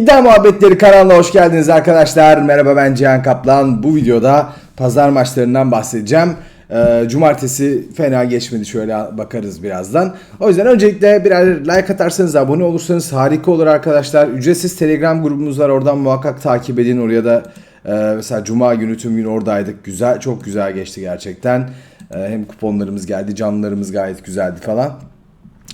İddia Muhabbetleri kanalına hoş geldiniz arkadaşlar. Merhaba ben Cihan Kaplan. Bu videoda pazar maçlarından bahsedeceğim. Ee, cumartesi fena geçmedi şöyle bakarız birazdan. O yüzden öncelikle birer like atarsanız abone olursanız harika olur arkadaşlar. Ücretsiz Telegram grubumuz var oradan muhakkak takip edin. Oraya da e, mesela Cuma günü tüm gün oradaydık. Güzel çok güzel geçti gerçekten. E, hem kuponlarımız geldi canlılarımız gayet güzeldi falan.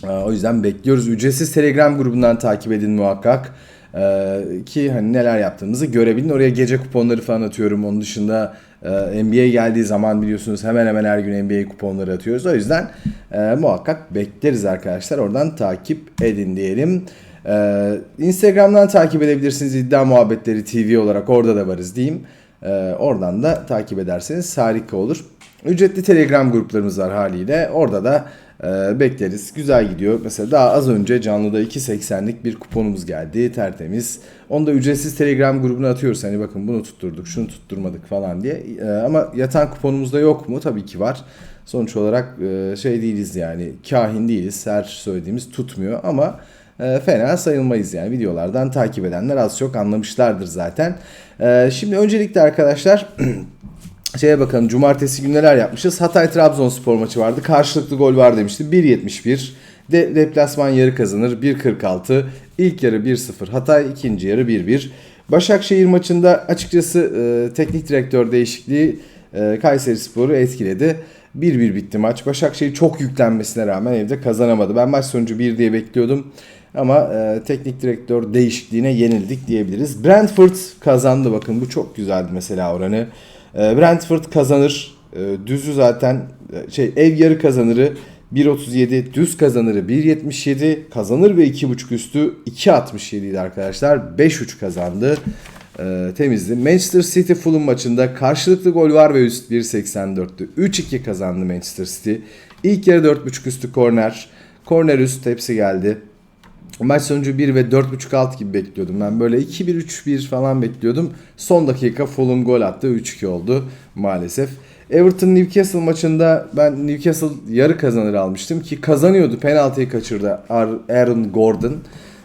Ee, O yüzden bekliyoruz. Ücretsiz Telegram grubundan takip edin muhakkak. Ee, ki hani neler yaptığımızı görebilin. Oraya gece kuponları falan atıyorum. Onun dışında e, NBA geldiği zaman biliyorsunuz hemen hemen her gün NBA kuponları atıyoruz. O yüzden e, muhakkak bekleriz arkadaşlar. Oradan takip edin diyelim. Ee, Instagram'dan takip edebilirsiniz. İddia Muhabbetleri TV olarak orada da varız diyeyim. Ee, oradan da takip ederseniz harika olur. Ücretli Telegram gruplarımız var haliyle. Orada da e, bekleriz. Güzel gidiyor. Mesela daha az önce canlıda 2.80'lik bir kuponumuz geldi. Tertemiz. Onu da ücretsiz Telegram grubuna atıyoruz. Hani bakın bunu tutturduk, şunu tutturmadık falan diye. E, ama yatan kuponumuzda yok mu? Tabii ki var. Sonuç olarak e, şey değiliz yani. Kahin değiliz. Her söylediğimiz tutmuyor ama e, fena sayılmayız yani. Videolardan takip edenler az çok anlamışlardır zaten. E, şimdi öncelikle arkadaşlar Şeye bakalım cumartesi günü neler yapmışız. Hatay Trabzonspor maçı vardı. Karşılıklı gol var demiştim. 1.71. De deplasman yarı kazanır 1.46. İlk yarı 1-0 Hatay, ikinci yarı 1-1. Başakşehir maçında açıkçası e, teknik direktör değişikliği e, Kayseri Spor'u etkiledi. 1-1 bitti maç. Başakşehir çok yüklenmesine rağmen evde kazanamadı. Ben maç sonucu 1 diye bekliyordum. Ama e, teknik direktör değişikliğine yenildik diyebiliriz. Brentford kazandı bakın bu çok güzeldi mesela oranı. E, Brentford kazanır. E, düzü zaten e, şey ev yarı kazanırı 1.37 düz kazanırı 1.77 kazanır ve 2.5 üstü 2.67 idi arkadaşlar. 5-3 kazandı. E, temizdi. Manchester City Fulham maçında karşılıklı gol var ve üst 1.84'tü. 3-2 kazandı Manchester City. İlk yarı 4.5 üstü korner. Korner üst hepsi geldi. Maç sonucu 1 ve 4.5 alt gibi bekliyordum. Ben böyle 2-1-3-1 falan bekliyordum. Son dakika Fulham gol attı. 3-2 oldu maalesef. Everton Newcastle maçında ben Newcastle yarı kazanır almıştım ki kazanıyordu. Penaltıyı kaçırdı Aaron Gordon.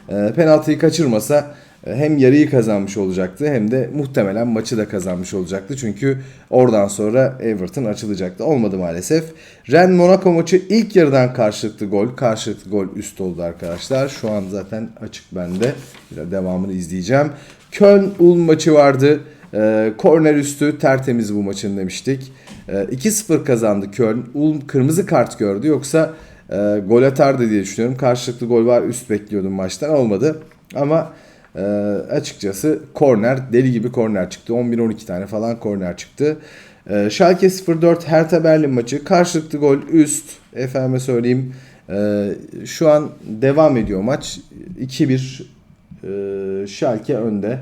E, penaltıyı kaçırmasa hem yarıyı kazanmış olacaktı hem de muhtemelen maçı da kazanmış olacaktı. Çünkü oradan sonra Everton açılacaktı. Olmadı maalesef. Ren Monaco maçı ilk yarıdan karşılıklı gol. Karşılıklı gol üst oldu arkadaşlar. Şu an zaten açık bende. Biraz devamını izleyeceğim. Köln Ulm maçı vardı. Ee, korner üstü tertemiz bu maçın demiştik. Ee, 2-0 kazandı Köln. Ulm kırmızı kart gördü. Yoksa e, gol atardı diye düşünüyorum. Karşılıklı gol var üst bekliyordum maçtan. Olmadı. Ama e, açıkçası korner deli gibi korner çıktı. 11-12 tane falan korner çıktı. E, Schalke 04 Hertha Berlin maçı karşılıklı gol üst. Efendime söyleyeyim. E, şu an devam ediyor maç. 2-1 e, Schalke önde.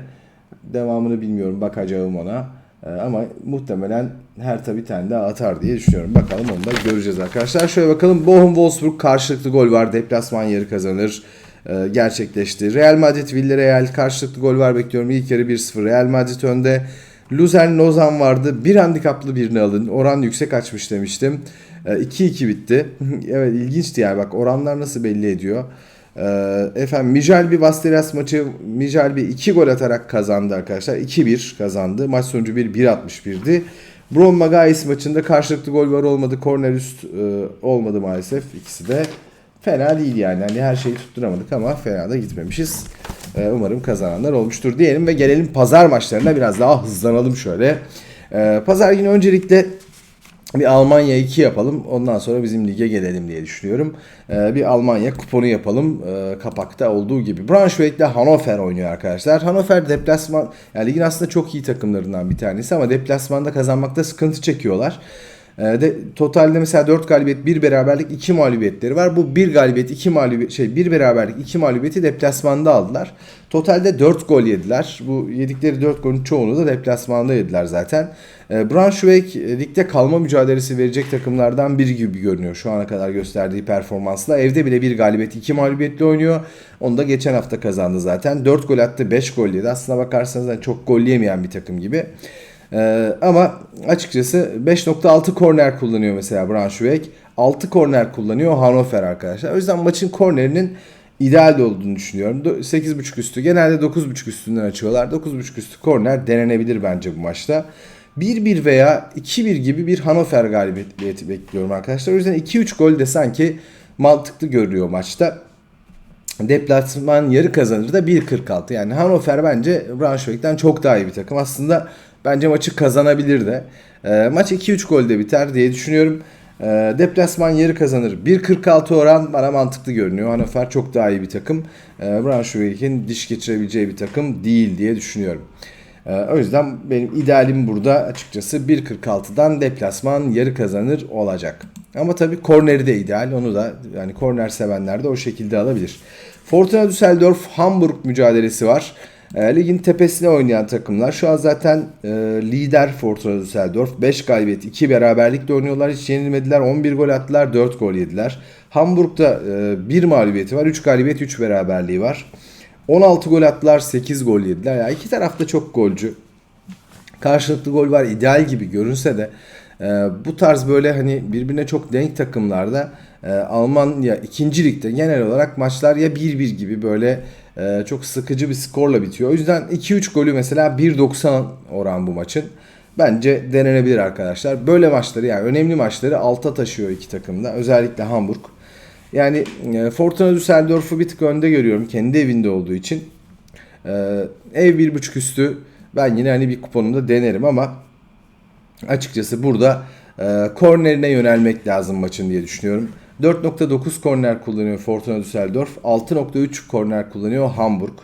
Devamını bilmiyorum bakacağım ona. E, ama muhtemelen Hertha bir tane daha atar diye düşünüyorum. Bakalım onu da göreceğiz arkadaşlar. Şöyle bakalım. Bochum Wolfsburg karşılıklı gol var. Deplasman yarı kazanır e, gerçekleşti. Real Madrid Villarreal karşılıklı gol var bekliyorum. İlk yarı 1-0 Real Madrid önde. Luzern Lozan vardı. Bir handikaplı birini alın. Oran yüksek açmış demiştim. E, 2-2 bitti. evet ilginçti yani bak oranlar nasıl belli ediyor. E, efendim Mijalbi Basteras maçı Mijalbi 2 gol atarak kazandı arkadaşlar. 2-1 kazandı. Maç sonucu 1-1-61'di. Brom Magais maçında karşılıklı gol var olmadı. Korner üst e, olmadı maalesef. İkisi de fena değil yani. Hani her şeyi tutturamadık ama fena da gitmemişiz. Ee, umarım kazananlar olmuştur diyelim ve gelelim pazar maçlarına biraz daha hızlanalım şöyle. Ee, pazar günü öncelikle bir Almanya 2 yapalım. Ondan sonra bizim lige gelelim diye düşünüyorum. Ee, bir Almanya kuponu yapalım. Ee, kapakta olduğu gibi. Braunschweig ile Hannover oynuyor arkadaşlar. Hannover deplasman yani ligin aslında çok iyi takımlarından bir tanesi ama deplasmanda kazanmakta sıkıntı çekiyorlar. Ee, de totalde mesela 4 galibiyet, 1 beraberlik, 2 mağlubiyetleri var. Bu 1 galibiyet, 2 mağlubiyet şey 1 beraberlik, 2 mağlubiyeti deplasmanda aldılar. Totalde 4 gol yediler. Bu yedikleri 4 golün çoğunu da deplasmanda yediler zaten. Ee, Braunschweig e, ligde kalma mücadelesi verecek takımlardan biri gibi görünüyor şu ana kadar gösterdiği performansla. Evde bile 1 galibiyet, 2 mağlubiyetle oynuyor. Onu da geçen hafta kazandı zaten. 4 gol attı, 5 gol yedi. Aslına bakarsanız yani çok gol yemeyen bir takım gibi. Ee, ama açıkçası 5.6 korner kullanıyor mesela Braunschweig. 6 korner kullanıyor Hannover arkadaşlar. O yüzden maçın kornerinin ideal de olduğunu düşünüyorum. Do- 8.5 üstü genelde 9.5 üstünden açıyorlar. 9.5 üstü korner denenebilir bence bu maçta. 1-1 veya 2-1 gibi bir Hannover galibiyeti bekliyorum arkadaşlar. O yüzden 2-3 gol de sanki mantıklı görünüyor maçta. Deplasman yarı kazanır da 1.46. Yani Hannover bence Braunschweig'den çok daha iyi bir takım. Aslında bence maçı kazanabilir de. E, maç 2-3 golde biter diye düşünüyorum. E, deplasman yarı kazanır. 1.46 oran bana mantıklı görünüyor. Hannover çok daha iyi bir takım. E, Braunschweig'in diş geçirebileceği bir takım değil diye düşünüyorum. E, o yüzden benim idealim burada açıkçası 1.46'dan deplasman yarı kazanır olacak. Ama tabii korneri de ideal. Onu da yani korner sevenler de o şekilde alabilir. Fortuna Düsseldorf Hamburg mücadelesi var. E, ligin tepesine oynayan takımlar. Şu an zaten e, lider Fortuna Düsseldorf. 5 galibiyet, 2 beraberlikle oynuyorlar. Hiç yenilmediler. 11 gol attılar, 4 gol yediler. Hamburg'da 1 mağlubiyeti var. 3 galibiyet, 3 beraberliği var. 16 gol attılar, 8 gol yediler. Yani iki tarafta çok golcü. Karşılıklı gol var. ideal gibi görünse de e, bu tarz böyle hani birbirine çok denk takımlarda e, Almanya ikinci ligde genel olarak maçlar ya 1-1 gibi böyle e, çok sıkıcı bir skorla bitiyor. O yüzden 2-3 golü mesela 1.90 oran bu maçın. Bence denenebilir arkadaşlar. Böyle maçları yani önemli maçları alta taşıyor iki takımda. Özellikle Hamburg. Yani e, Fortuna Düsseldorf'u bir tık önde görüyorum kendi evinde olduğu için. E, ev 1.5 üstü ben yine hani bir kuponumda denerim ama açıkçası burada e, kornerine yönelmek lazım maçın diye düşünüyorum. 4.9 korner kullanıyor Fortuna Düsseldorf. 6.3 korner kullanıyor Hamburg.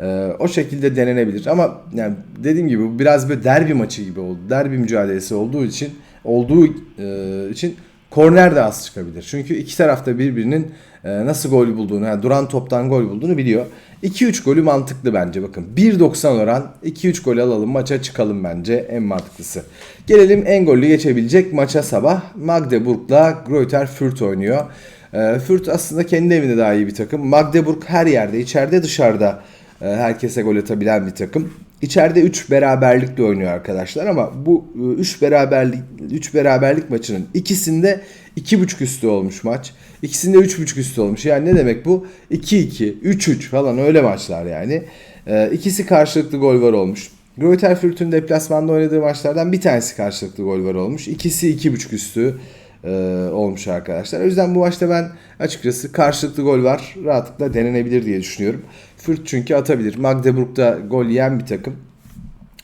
Ee, o şekilde denenebilir ama yani dediğim gibi biraz böyle derbi maçı gibi oldu. Derbi mücadelesi olduğu için olduğu e, için korner de az çıkabilir. Çünkü iki tarafta birbirinin e, nasıl gol bulduğunu, yani duran toptan gol bulduğunu biliyor. 2-3 golü mantıklı bence bakın. 1.90 oran 2-3 gol alalım maça çıkalım bence en mantıklısı. Gelelim en gollü geçebilecek maça sabah. Magdeburg'la Greuther Fürth oynuyor. E, Fürth aslında kendi evinde daha iyi bir takım. Magdeburg her yerde içeride dışarıda e, herkese gol atabilen bir takım. İçeride 3 beraberlikle oynuyor arkadaşlar ama bu 3 beraberlik 3 beraberlik maçının ikisinde 2.5 üstü olmuş maç. İkisinde 3.5 üstü olmuş. Yani ne demek bu? 2-2, 3-3 falan öyle maçlar yani. E, ikisi karşılıklı gol var olmuş. Greuther Fürth'ün deplasmanda oynadığı maçlardan bir tanesi karşılıklı gol var olmuş. İkisi 2.5 üstü e, olmuş arkadaşlar. O yüzden bu maçta ben açıkçası karşılıklı gol var. Rahatlıkla denenebilir diye düşünüyorum. Fürth çünkü atabilir. Magdeburg'da gol yiyen bir takım.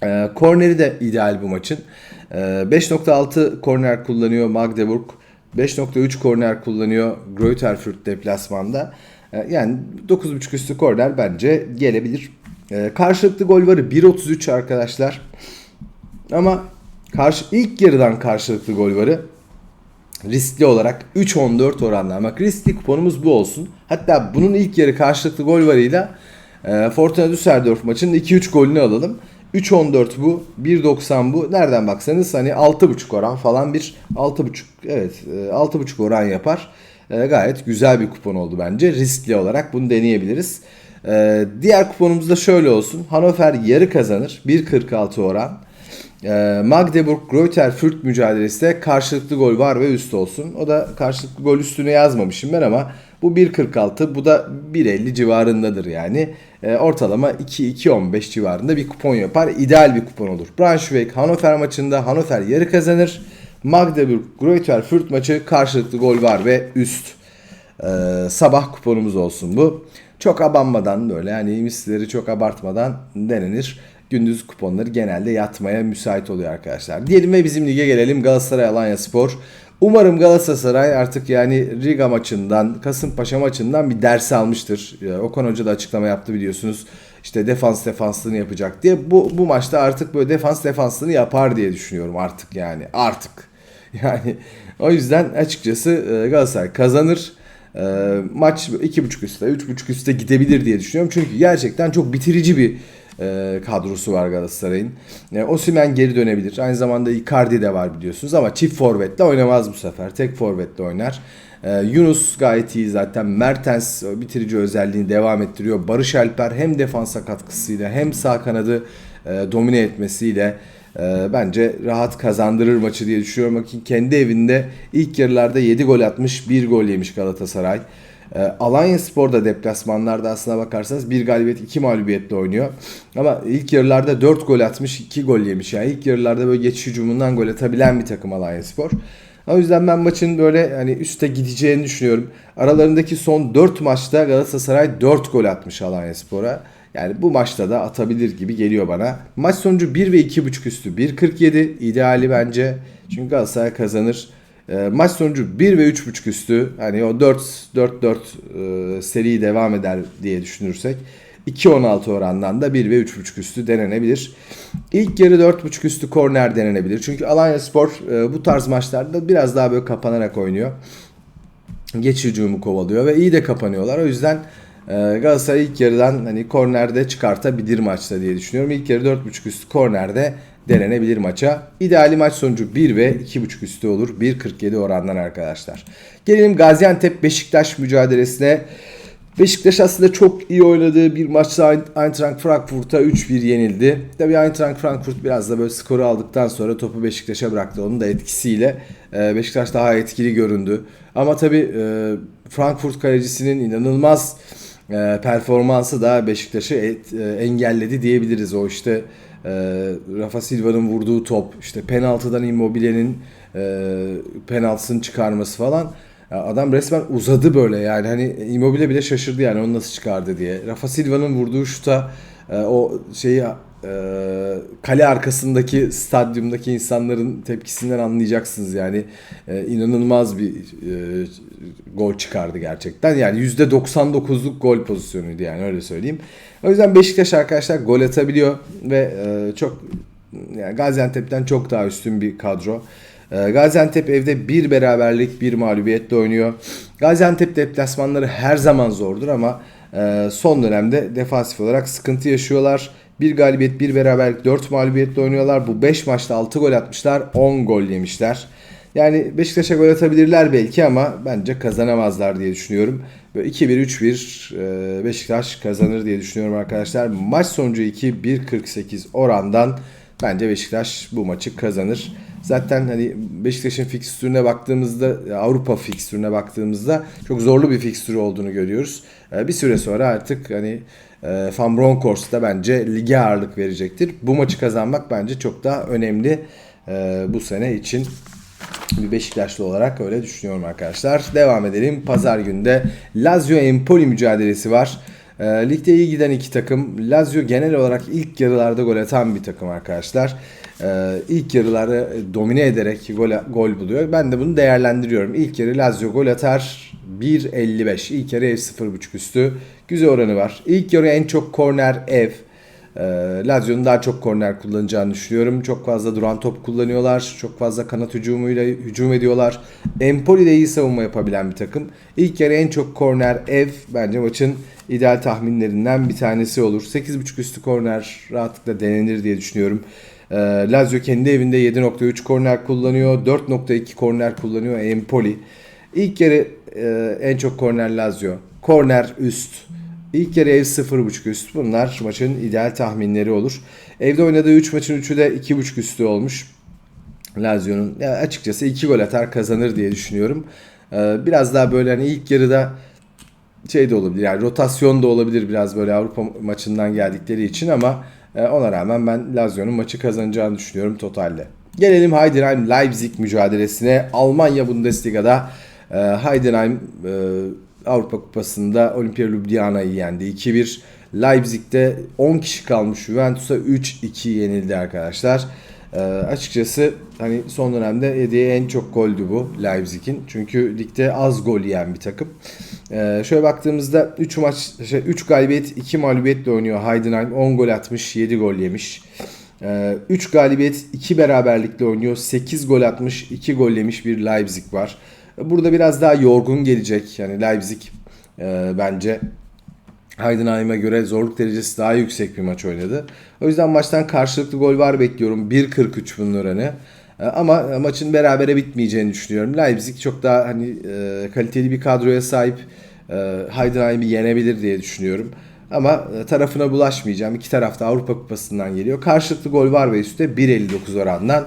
E, korneri de ideal bu maçın. E, 5.6 korner kullanıyor Magdeburg. 5.3 korner kullanıyor Greuther Fürth deplasmanda. E, yani 9.5 üstü korner bence gelebilir. E, karşılıklı gol varı 1.33 arkadaşlar. Ama karşı ilk yarıdan karşılıklı gol varı riskli olarak 3.14 oranla. Bak riskli kuponumuz bu olsun. Hatta bunun ilk yarı karşılıklı gol varıyla e, Fortuna Düsseldorf maçının 2-3 golünü alalım. 3.14 bu, 1.90 bu. Nereden baksanız hani 6.5 oran falan bir 6.5 evet 6.5 oran yapar. E, gayet güzel bir kupon oldu bence. Riskli olarak bunu deneyebiliriz. E, diğer kuponumuz da şöyle olsun. Hannover yarı kazanır. 1.46 oran. E, Magdeburg Greuther Fürth mücadelesi de karşılıklı gol var ve üst olsun. O da karşılıklı gol üstüne yazmamışım ben ama bu 1.46 bu da 1.50 civarındadır yani. E, ortalama 2-2.15 civarında bir kupon yapar. İdeal bir kupon olur. Braunschweig Hannover maçında Hannover yarı kazanır. Magdeburg Greuther Fürth maçı karşılıklı gol var ve üst. E, sabah kuponumuz olsun bu. Çok abanmadan böyle yani misleri çok abartmadan denenir gündüz kuponları genelde yatmaya müsait oluyor arkadaşlar. Diyelim ve bizim lige gelelim Galatasaray Alanya Spor. Umarım Galatasaray artık yani Riga maçından, Kasımpaşa maçından bir ders almıştır. Okan Hoca da açıklama yaptı biliyorsunuz. İşte defans defanslığını yapacak diye. Bu, bu maçta artık böyle defans defanslığını yapar diye düşünüyorum artık yani. Artık. Yani o yüzden açıkçası Galatasaray kazanır. Maç 2.5 üstte, 3.5 üstte gidebilir diye düşünüyorum. Çünkü gerçekten çok bitirici bir e, kadrosu var Galatasaray'ın. E, Osimhen geri dönebilir. Aynı zamanda Icardi de var biliyorsunuz ama çift forvetle oynamaz bu sefer. Tek forvetle oynar. E, Yunus gayet iyi zaten. Mertens bitirici özelliğini devam ettiriyor. Barış Alper hem defansa katkısıyla hem sağ kanadı e, domine etmesiyle e, bence rahat kazandırır maçı diye düşünüyorum. Bakın kendi evinde ilk yarılarda 7 gol atmış, 1 gol yemiş Galatasaray. E, Alanya Spor da deplasmanlarda aslına bakarsanız bir galibiyet iki mağlubiyetle oynuyor. Ama ilk yarılarda 4 gol atmış 2 gol yemiş. Yani ilk yarılarda böyle geçiş hücumundan gol atabilen bir takım Alanya Spor. O yüzden ben maçın böyle hani üste gideceğini düşünüyorum. Aralarındaki son 4 maçta Galatasaray 4 gol atmış Alanya Spor'a. Yani bu maçta da atabilir gibi geliyor bana. Maç sonucu 1 ve 2.5 üstü 1.47 ideali bence. Çünkü Galatasaray kazanır. E, maç sonucu 1 ve 3.5 üstü hani o 4-4-4 e, seri devam eder diye düşünürsek 2-16 orandan da 1 ve 3.5 üstü denenebilir. İlk yarı 4.5 üstü korner denenebilir. Çünkü Alanya Spor e, bu tarz maçlarda biraz daha böyle kapanarak oynuyor. Geç hücumu kovalıyor ve iyi de kapanıyorlar. O yüzden e, Galatasaray ilk yarıdan hani kornerde çıkartabilir maçta diye düşünüyorum. İlk yarı 4.5 üstü kornerde denenebilir maça. İdeali maç sonucu 1 ve 2.5 üstü olur. 1.47 orandan arkadaşlar. Gelelim Gaziantep Beşiktaş mücadelesine. Beşiktaş aslında çok iyi oynadığı bir maçta Eintracht Frankfurt'a 3-1 yenildi. Tabii Eintracht Frankfurt biraz da böyle skoru aldıktan sonra topu Beşiktaş'a bıraktı. Onun da etkisiyle e, Beşiktaş daha etkili göründü. Ama tabii e, Frankfurt kalecisinin inanılmaz e, performansı da Beşiktaş'ı engelledi diyebiliriz. O işte Rafa Silva'nın vurduğu top, işte penaltıdan Immobile'nin penaltısını çıkarması falan adam resmen uzadı böyle yani hani Immobile bile şaşırdı yani onu nasıl çıkardı diye. Rafa Silva'nın vurduğu şuta e, o şeyi e, kale arkasındaki stadyumdaki insanların tepkisinden anlayacaksınız yani e, inanılmaz bir e, gol çıkardı gerçekten yani %99'luk gol pozisyonuydu yani öyle söyleyeyim. O yüzden Beşiktaş arkadaşlar gol atabiliyor ve e, çok yani Gaziantep'ten çok daha üstün bir kadro. Ee, Gaziantep evde bir beraberlik bir mağlubiyetle oynuyor. Gaziantep deplasmanları her zaman zordur ama e, son dönemde defansif olarak sıkıntı yaşıyorlar. Bir galibiyet, bir beraberlik, 4 mağlubiyetle oynuyorlar. Bu 5 maçta 6 gol atmışlar, 10 gol yemişler. Yani Beşiktaş'a gol atabilirler belki ama bence kazanamazlar diye düşünüyorum. Böyle 2-1-3-1 e, Beşiktaş kazanır diye düşünüyorum arkadaşlar. Maç sonucu 2-1-48 orandan bence Beşiktaş bu maçı kazanır. Zaten hani Beşiktaş'ın fikstürüne baktığımızda Avrupa fikstürüne baktığımızda çok zorlu bir fikstür olduğunu görüyoruz. Ee, bir süre sonra artık hani e, Van Bronckhorst da bence lige ağırlık verecektir. Bu maçı kazanmak bence çok daha önemli e, bu sene için bir Beşiktaşlı olarak öyle düşünüyorum arkadaşlar. Devam edelim. Pazar günde Lazio Empoli mücadelesi var. E, ligde iyi giden iki takım. Lazio genel olarak ilk yarılarda gol atan bir takım arkadaşlar. E, ilk yarıları domine ederek gol, gol buluyor. Ben de bunu değerlendiriyorum. İlk yarı Lazio gol atar 1.55. İlk yarı ev 0.5 üstü. Güzel oranı var. İlk yarı en çok korner ev. E, Lazio'nun daha çok korner kullanacağını düşünüyorum. Çok fazla duran top kullanıyorlar. Çok fazla kanat hücumuyla hücum ediyorlar. Empoli de iyi savunma yapabilen bir takım. İlk yarı en çok korner ev bence maçın ideal tahminlerinden bir tanesi olur. 8.5 üstü korner rahatlıkla denenir diye düşünüyorum. Ee, Lazio kendi evinde 7.3 korner kullanıyor. 4.2 korner kullanıyor Empoli. İlk yarı e, en çok korner Lazio. Korner üst. İlk yarı ev 0.5 üst. Bunlar maçın ideal tahminleri olur. Evde oynadığı 3 maçın 3'ü de 2.5 üstü olmuş. Lazio'nun açıkçası 2 gol atar kazanır diye düşünüyorum. Ee, biraz daha böyle hani ilk yarıda şey de olabilir yani rotasyon da olabilir biraz böyle Avrupa maçından geldikleri için ama e, ona rağmen ben Lazio'nun maçı kazanacağını düşünüyorum totalde. Gelelim Heidenheim Leipzig mücadelesine. Almanya Bundesliga'da e, Heidenheim e, Avrupa Kupası'nda Olimpia Ljubljana'yı yendi. 2-1 Leipzig'te 10 kişi kalmış Juventus'a 3-2 yenildi arkadaşlar. E, açıkçası hani son dönemde yediği en çok goldü bu Leipzig'in. Çünkü ligde az gol yiyen bir takım. E, şöyle baktığımızda 3 maç şey, 3 galibiyet 2 mağlubiyetle oynuyor Heidenheim. 10 gol atmış 7 gol yemiş. 3 galibiyet 2 beraberlikle oynuyor. 8 gol atmış 2 gol yemiş bir Leipzig var. Burada biraz daha yorgun gelecek. Yani Leipzig e, bence Heidenheim'e göre zorluk derecesi daha yüksek bir maç oynadı. O yüzden maçtan karşılıklı gol var bekliyorum. 1.43 bunun oranı. E, ama maçın berabere bitmeyeceğini düşünüyorum. Leipzig çok daha hani e, kaliteli bir kadroya sahip. E, Heidenheim'i yenebilir diye düşünüyorum. Ama e, tarafına bulaşmayacağım. İki tarafta Avrupa Kupası'ndan geliyor. Karşılıklı gol var ve üstte 1.59 orandan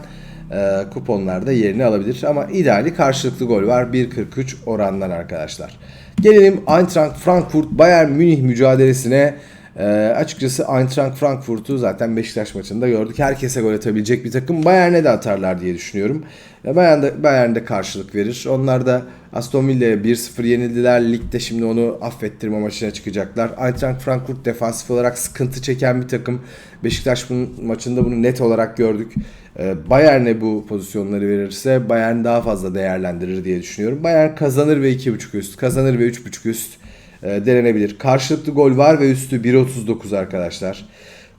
e, kuponlarda yerini alabilir. Ama ideali karşılıklı gol var 1.43 orandan arkadaşlar. Gelelim Eintracht Frankfurt Bayern Münih mücadelesine. E, açıkçası Eintracht Frankfurt'u zaten Beşiktaş maçında gördük. Herkese gol atabilecek bir takım. Bayern'e de atarlar diye düşünüyorum. E, Bayern de, Bayern de karşılık verir. Onlar da Aston Villa'ya 1-0 yenildiler. Ligde şimdi onu affettirme maçına çıkacaklar. Eintracht Frankfurt defansif olarak sıkıntı çeken bir takım. Beşiktaş bunun, maçında bunu net olarak gördük. E, Bayern'e bu pozisyonları verirse Bayern daha fazla değerlendirir diye düşünüyorum. Bayern kazanır ve 2.5 üst, kazanır ve 3.5 üst e, denenebilir. Karşılıklı gol var ve üstü 1.39 arkadaşlar.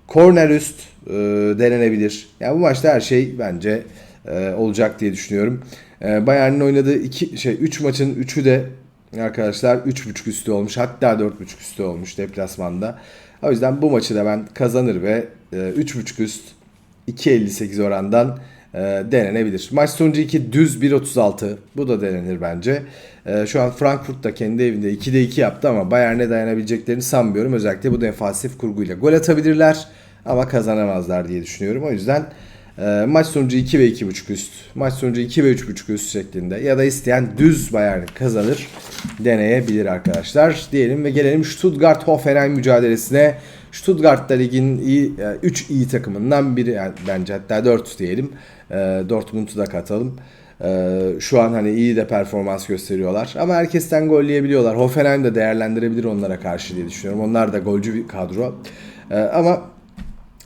Korner üst e, denenebilir. Yani bu maçta her şey bence e, olacak diye düşünüyorum. E, Bayern'in oynadığı iki şey 3 maçın 3'ü de arkadaşlar 3.5 üstü olmuş. Hatta 4.5 üstü olmuş deplasmanda. O yüzden bu maçı da ben kazanır ve e, 3.5 üst 2.58 orandan e, denenebilir. Maç sonucu 2 düz 1.36. Bu da denenir bence. E, şu an Frankfurt da kendi evinde 2'de 2 yaptı ama Bayern'e dayanabileceklerini sanmıyorum. Özellikle bu defansif kurguyla. Gol atabilirler ama kazanamazlar diye düşünüyorum. O yüzden e, maç sonucu 2 ve 2.5 üst. Maç sonucu 2 ve 3.5 üst şeklinde. Ya da isteyen düz Bayern kazanır deneyebilir arkadaşlar. Diyelim ve gelelim Stuttgart Hoffenheim mücadelesine. Stuttgart'ta ligin iyi 3 iyi takımından biri yani bence hatta 4 diyelim. E, Dortmund'u da katalım. E, şu an hani iyi de performans gösteriyorlar. Ama herkesten gol yiyebiliyorlar. Hoffenheim de değerlendirebilir onlara karşı diye düşünüyorum. Onlar da golcü bir kadro. E, ama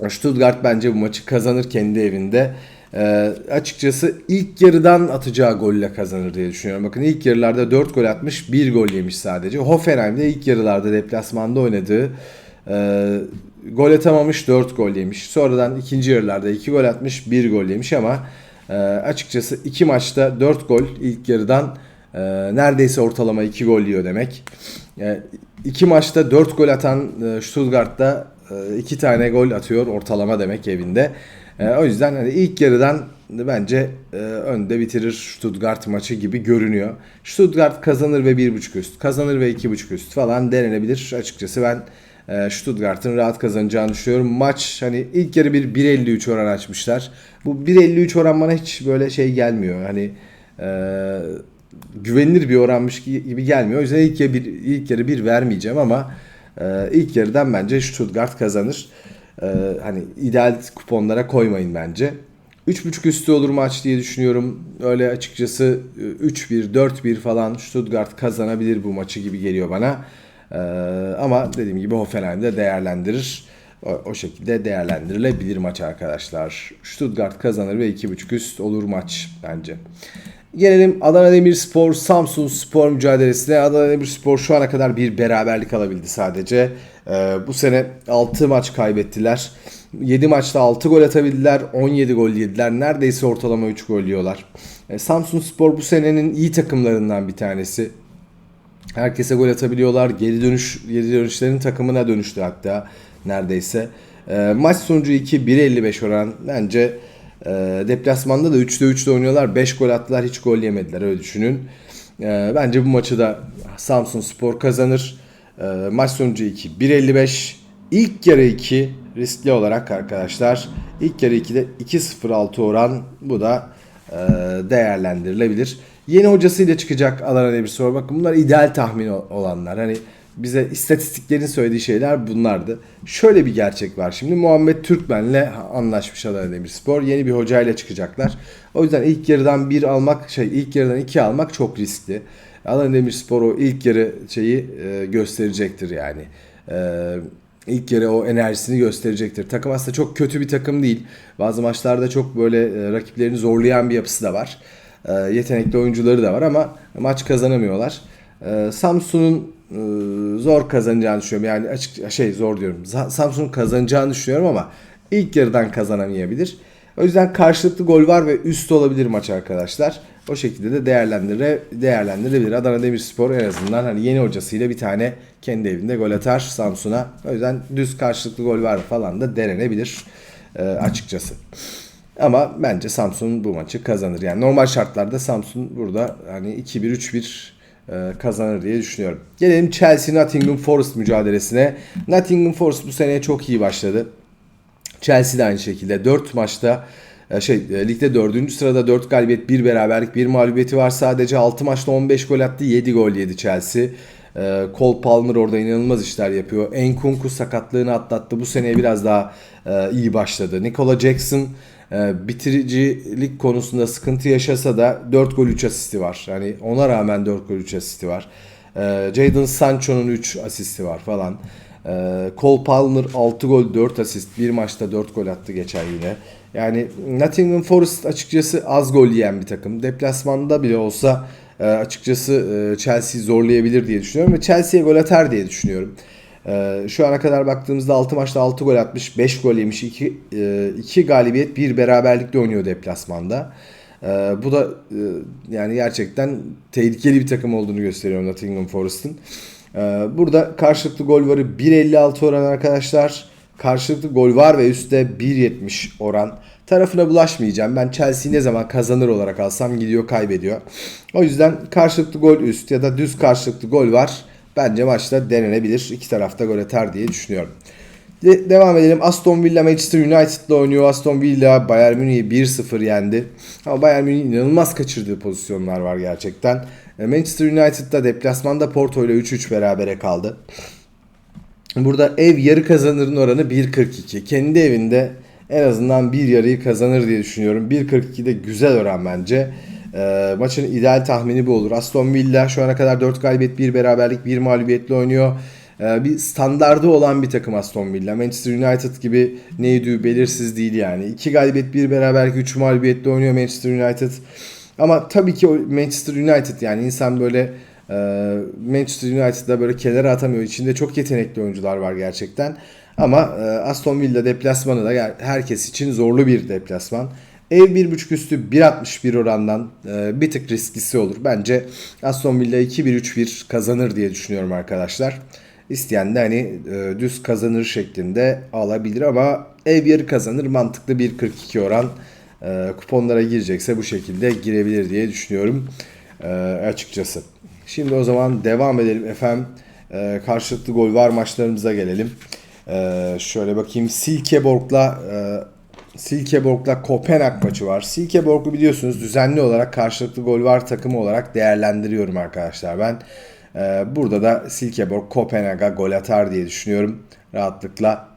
Stuttgart bence bu maçı kazanır kendi evinde. Ee, açıkçası ilk yarıdan atacağı golle kazanır diye düşünüyorum. Bakın ilk yarılarda 4 gol atmış, 1 gol yemiş sadece. Hoffenheim'de ilk yarılarda deplasmanda oynadığı e, gol atamamış, 4 gol yemiş. Sonradan ikinci yarılarda 2 gol atmış, 1 gol yemiş ama e, açıkçası 2 maçta 4 gol ilk yarıdan e, neredeyse ortalama 2 gol yiyor demek. 2 maçta 4 gol atan e, Stuttgart'ta 2 tane gol atıyor ortalama demek evinde. E, o yüzden hani ilk yarıdan bence e, önde bitirir Stuttgart maçı gibi görünüyor. Stuttgart kazanır ve 1.5 üst, kazanır ve 2.5 üst falan denenebilir. Açıkçası ben e, Stuttgart'ın rahat kazanacağını düşünüyorum. Maç hani ilk yarı bir 1.53 oran açmışlar. Bu 1.53 oran bana hiç böyle şey gelmiyor. Hani e, güvenilir bir oranmış gibi gelmiyor. O yüzden ilk yarı bir, ilk yarı bir vermeyeceğim ama e, ilk yarıdan bence Stuttgart kazanır. E, hani ideal kuponlara koymayın bence. 3.5 üstü olur maç diye düşünüyorum. Öyle açıkçası 3-1, 4-1 falan Stuttgart kazanabilir bu maçı gibi geliyor bana. Ee, ama dediğim gibi Hoffenheim de değerlendirir. O, o şekilde değerlendirilebilir maç arkadaşlar. Stuttgart kazanır ve 2.5 üst olur maç bence. Gelelim Adana Demirspor Samsun Spor mücadelesine. Adana Demirspor şu ana kadar bir beraberlik alabildi sadece. Ee, bu sene 6 maç kaybettiler. 7 maçta 6 gol atabildiler. 17 gol yediler. Neredeyse ortalama 3 gol yiyorlar. Ee, Samsun Spor bu senenin iyi takımlarından bir tanesi. Herkese gol atabiliyorlar. Geri dönüş geri dönüşlerin takımına dönüştü hatta neredeyse. Ee, maç sonucu 2 1.55 oran bence e, deplasmanda da 3'te 3'te oynuyorlar. 5 gol attılar hiç gol yemediler öyle düşünün. E, bence bu maçı da Samsun Spor kazanır. E, maç sonucu 2 1.55 İlk yarı 2 riskli olarak arkadaşlar. İlk yarı 2'de 2.06 oran bu da e, değerlendirilebilir. Yeni hocasıyla çıkacak Adana Demirspor. Bakın bunlar ideal tahmin olanlar. Hani bize istatistiklerin söylediği şeyler bunlardı. Şöyle bir gerçek var şimdi. Muhammed Türkmen'le anlaşmış Adana Demirspor. Yeni bir hocayla çıkacaklar. O yüzden ilk yarıdan bir almak, şey ilk yarıdan iki almak çok riskli. Adana Demirspor o ilk yarı şeyi e, gösterecektir yani. E, ilk yarı o enerjisini gösterecektir. Takım aslında çok kötü bir takım değil. Bazı maçlarda çok böyle e, rakiplerini zorlayan bir yapısı da var. E, yetenekli oyuncuları da var ama maç kazanamıyorlar. E, Samsun'un zor kazanacağını düşünüyorum. Yani açık şey zor diyorum. Samsun'un kazanacağını düşünüyorum ama ilk yarıdan kazanamayabilir. O yüzden karşılıklı gol var ve üst olabilir maç arkadaşlar. O şekilde de değerlendire, değerlendirilebilir. Adana Demirspor en azından hani yeni hocasıyla bir tane kendi evinde gol atar Samsun'a. O yüzden düz karşılıklı gol var falan da denenebilir e, açıkçası. Ama bence Samsun bu maçı kazanır. Yani normal şartlarda Samsun burada hani 2-1 3-1 e, kazanır diye düşünüyorum. Gelelim Chelsea Nottingham Forest mücadelesine. Nottingham Forest bu seneye çok iyi başladı. Chelsea de aynı şekilde 4 maçta E, şey e, ligde 4. sırada 4 galibiyet 1 beraberlik 1 mağlubiyeti var. Sadece 6 maçta 15 gol attı 7 gol yedi Chelsea. E, Cole Palmer orada inanılmaz işler yapıyor. Enkunku sakatlığını atlattı. Bu seneye biraz daha e, iyi başladı. Nikola Jackson e, bitiricilik konusunda sıkıntı yaşasa da 4 gol 3 asisti var. Yani ona rağmen 4 gol 3 asisti var. E, Jadon Sancho'nun 3 asisti var falan. E, Cole Palmer 6 gol 4 asist. Bir maçta 4 gol attı geçen yine. Yani Nottingham Forest açıkçası az gol yiyen bir takım. Deplasmanda bile olsa e, açıkçası e, Chelsea'yi zorlayabilir diye düşünüyorum ve Chelsea'ye gol atar diye düşünüyorum. E, şu ana kadar baktığımızda 6 maçta 6 gol atmış, 5 gol yemiş, 2 2 galibiyet, 1 beraberlikte oynuyor deplasmanda. E, bu da e, yani gerçekten tehlikeli bir takım olduğunu gösteriyor Nottingham Forest'ın. E, burada karşılıklı gol varı 1.56 oran arkadaşlar. Karşılıklı gol var ve üstte 1.70 oran. Tarafına bulaşmayacağım. Ben Chelsea ne zaman kazanır olarak alsam gidiyor kaybediyor. O yüzden karşılıklı gol üst ya da düz karşılıklı gol var. Bence maçta denenebilir. İki tarafta gol atar diye düşünüyorum. De- devam edelim. Aston Villa Manchester United'la oynuyor. Aston Villa Bayern Münih'i 1-0 yendi. Ama Bayern Münih'in inanılmaz kaçırdığı pozisyonlar var gerçekten. E, Manchester United'da deplasmanda Porto ile 3-3 berabere kaldı. Burada ev yarı kazanırın oranı 1.42. Kendi evinde en azından bir yarıyı kazanır diye düşünüyorum. 1.42 de güzel oran bence. E, maçın ideal tahmini bu olur. Aston Villa şu ana kadar 4 galibiyet, 1 beraberlik, 1 mağlubiyetle oynuyor. E, bir standardı olan bir takım Aston Villa. Manchester United gibi neydi belirsiz değil yani. 2 galibiyet, 1 beraberlik, 3 mağlubiyetle oynuyor Manchester United. Ama tabii ki Manchester United yani insan böyle e, Manchester United'da böyle kenara atamıyor. İçinde çok yetenekli oyuncular var gerçekten. Ama e, Aston Villa deplasmanı da herkes için zorlu bir deplasman. Ev 1.5 üstü 1.61 orandan e, bir tık risklisi olur. Bence Aston Villa 2-1-3-1 kazanır diye düşünüyorum arkadaşlar. İsteyen de hani e, düz kazanır şeklinde alabilir ama ev yarı kazanır mantıklı 1.42 oran e, kuponlara girecekse bu şekilde girebilir diye düşünüyorum e, açıkçası. Şimdi o zaman devam edelim efendim. E, karşılıklı gol var maçlarımıza gelelim. E, şöyle bakayım Silkeborg'la e, Silkeborg'la Kopenhag maçı var. Silkeborg'u biliyorsunuz düzenli olarak karşılıklı gol var takımı olarak değerlendiriyorum arkadaşlar. Ben e, burada da Silkeborg Kopenhag'a gol atar diye düşünüyorum rahatlıkla.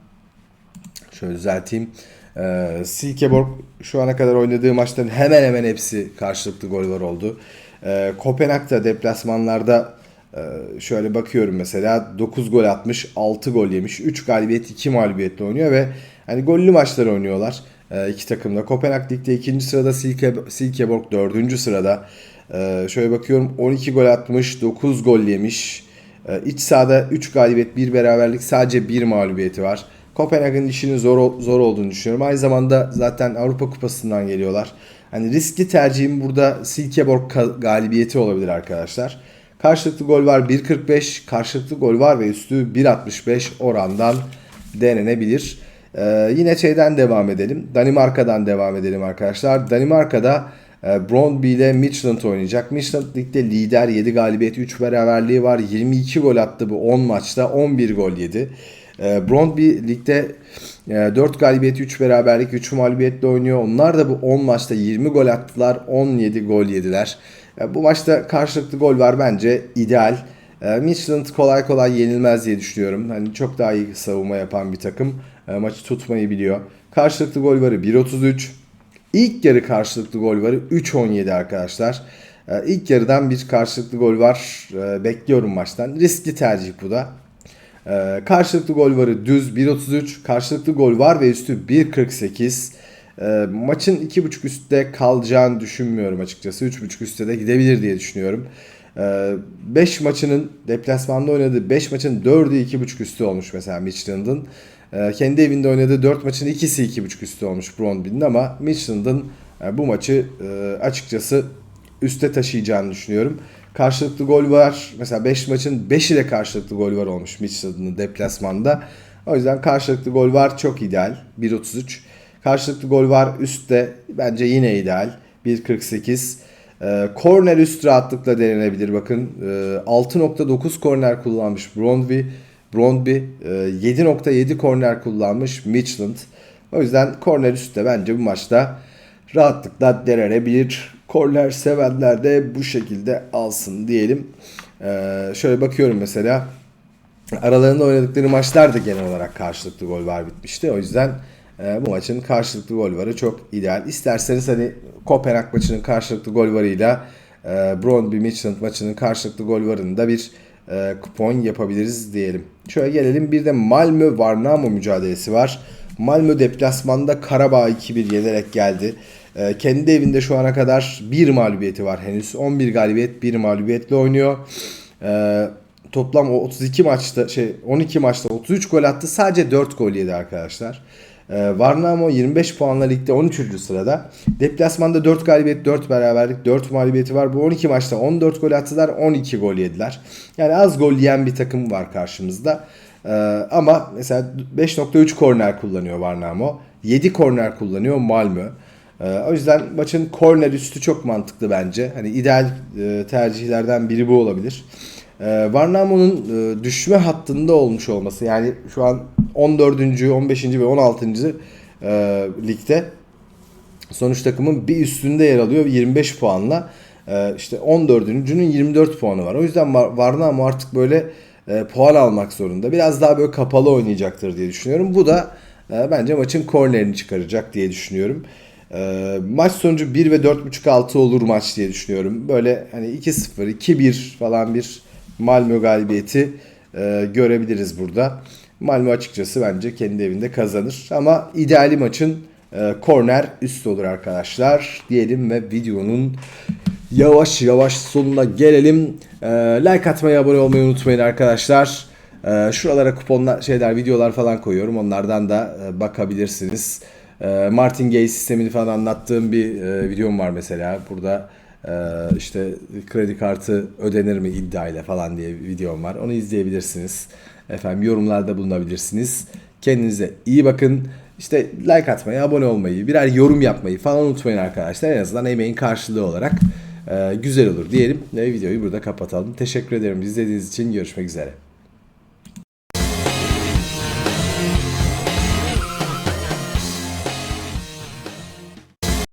Şöyle düzelteyim. E, Silkeborg şu ana kadar oynadığı maçların hemen hemen hepsi karşılıklı gol var oldu. E, Kopenhag da deplasmanlarda e, şöyle bakıyorum mesela 9 gol atmış, 6 gol yemiş, 3 galibiyet, 2 mağlubiyetle oynuyor ve hani gollü maçlar oynuyorlar e, iki takımda. Kopenhag Lig'de 2. sırada, Silke, Silkeborg 4. sırada. E, şöyle bakıyorum 12 gol atmış, 9 gol yemiş. E, iç sahada 3 galibiyet, 1 beraberlik, sadece 1 mağlubiyeti var. Kopenhag'ın işinin zor zor olduğunu düşünüyorum. Aynı zamanda zaten Avrupa Kupası'ndan geliyorlar. Hani riskli tercihim burada Silkeborg galibiyeti olabilir arkadaşlar. Karşılıklı gol var 1.45, karşılıklı gol var ve üstü 1.65 orandan denenebilir. Ee, yine şeyden devam edelim. Danimarka'dan devam edelim arkadaşlar. Danimarka'da e, Brondby ile Midtjylland oynayacak. Midtjylland ligde lider 7 galibiyet 3 beraberliği var. 22 gol attı bu 10 maçta 11 gol yedi. E, Brondby ligde e, 4 galibiyet 3 beraberlik 3 mağlubiyetle oynuyor. Onlar da bu 10 maçta 20 gol attılar 17 gol yediler. E, bu maçta karşılıklı gol var bence ideal. E, Midtjylland kolay kolay yenilmez diye düşünüyorum. Hani çok daha iyi savunma yapan bir takım. E, maçı tutmayı biliyor. Karşılıklı gol varı 1.33. İlk yarı karşılıklı gol varı 3.17 arkadaşlar. E, ilk yarıdan bir karşılıklı gol var. E, bekliyorum maçtan. Riskli tercih bu da. E, karşılıklı gol varı düz 1.33. Karşılıklı gol var ve üstü 1.48. E, maçın 2.5 üstte kalacağını düşünmüyorum açıkçası. 3.5 üstte de gidebilir diye düşünüyorum. 5 e, maçının deplasmanda oynadığı 5 maçın 4'ü 2.5 üstü olmuş mesela Midtjylland'ın. E, kendi evinde oynadığı 4 maçın ikisi 2.5 üstü olmuş Brondby'nin ama Midtjylland'ın e, bu maçı e, açıkçası üste taşıyacağını düşünüyorum. Karşılıklı gol var. Mesela 5 maçın 5'i de karşılıklı gol var olmuş Midtjylland'ın deplasmanda. O yüzden karşılıklı gol var çok ideal. 1.33. Karşılıklı gol var üstte bence yine ideal. 1.48. E, korner üst rahatlıkla denenebilir. Bakın e, 6.9 korner kullanmış Brondby. Brondby e, 7.7 korner kullanmış Midtjylland. O yüzden korner üstte bence bu maçta rahatlıkla denenebilir. Korner sevenler de bu şekilde alsın diyelim. Ee, şöyle bakıyorum mesela. Aralarında oynadıkları maçlar da genel olarak karşılıklı gol var bitmişti. O yüzden e, bu maçın karşılıklı gol varı çok ideal. İsterseniz hani Kopenhag maçının karşılıklı gol varıyla e, Brøndby Midtjylland maçının karşılıklı gol varını bir e, kupon yapabiliriz diyelim. Şöyle gelelim bir de Malmö Varnamo mücadelesi var. Malmö deplasmanda Karabağ 2-1 yenerek geldi. E, kendi evinde şu ana kadar bir mağlubiyeti var henüz. 11 galibiyet bir mağlubiyetle oynuyor. E, toplam o 32 maçta şey 12 maçta 33 gol attı. Sadece 4 gol yedi arkadaşlar. Ee, Varnamo 25 puanla ligde 13. sırada. Deplasmanda 4 galibiyet, 4 beraberlik, 4 mağlubiyeti var. Bu 12 maçta 14 gol attılar, 12 gol yediler. Yani az gol yiyen bir takım var karşımızda. Ee, ama mesela 5.3 korner kullanıyor Varnamo. 7 korner kullanıyor Malmö. Ee, o yüzden maçın korner üstü çok mantıklı bence. Hani ideal e, tercihlerden biri bu olabilir. Ee, Varnamo'nun e, düşme hattında olmuş olması yani şu an 14. 15. ve 16. E, ligde sonuç takımın bir üstünde yer alıyor 25 puanla. E, işte 14.'ünün 24 puanı var. O yüzden Var- Varnamo artık böyle e, puan almak zorunda. Biraz daha böyle kapalı oynayacaktır diye düşünüyorum. Bu da e, bence maçın kornerini çıkaracak diye düşünüyorum. E, maç sonucu 1 ve 4.5 altı olur maç diye düşünüyorum. Böyle hani 2-0, 2-1 falan bir Malmö galibiyeti e, görebiliriz burada. Malmö açıkçası bence kendi evinde kazanır. Ama ideali maçın e, korner üst olur arkadaşlar diyelim ve videonun yavaş yavaş sonuna gelelim. E, like atmayı, abone olmayı unutmayın arkadaşlar. E, şuralara kuponlar, şeyler, videolar falan koyuyorum. Onlardan da e, bakabilirsiniz. E, Martingale sistemini falan anlattığım bir e, videom var mesela. Burada e, işte kredi kartı ödenir mi iddiayla falan diye bir videom var. Onu izleyebilirsiniz. Efendim yorumlarda bulunabilirsiniz. Kendinize iyi bakın. İşte like atmayı, abone olmayı, birer yorum yapmayı falan unutmayın arkadaşlar. En azından emeğin karşılığı olarak e, güzel olur diyelim. Ve videoyu burada kapatalım. Teşekkür ederim izlediğiniz için. Görüşmek üzere.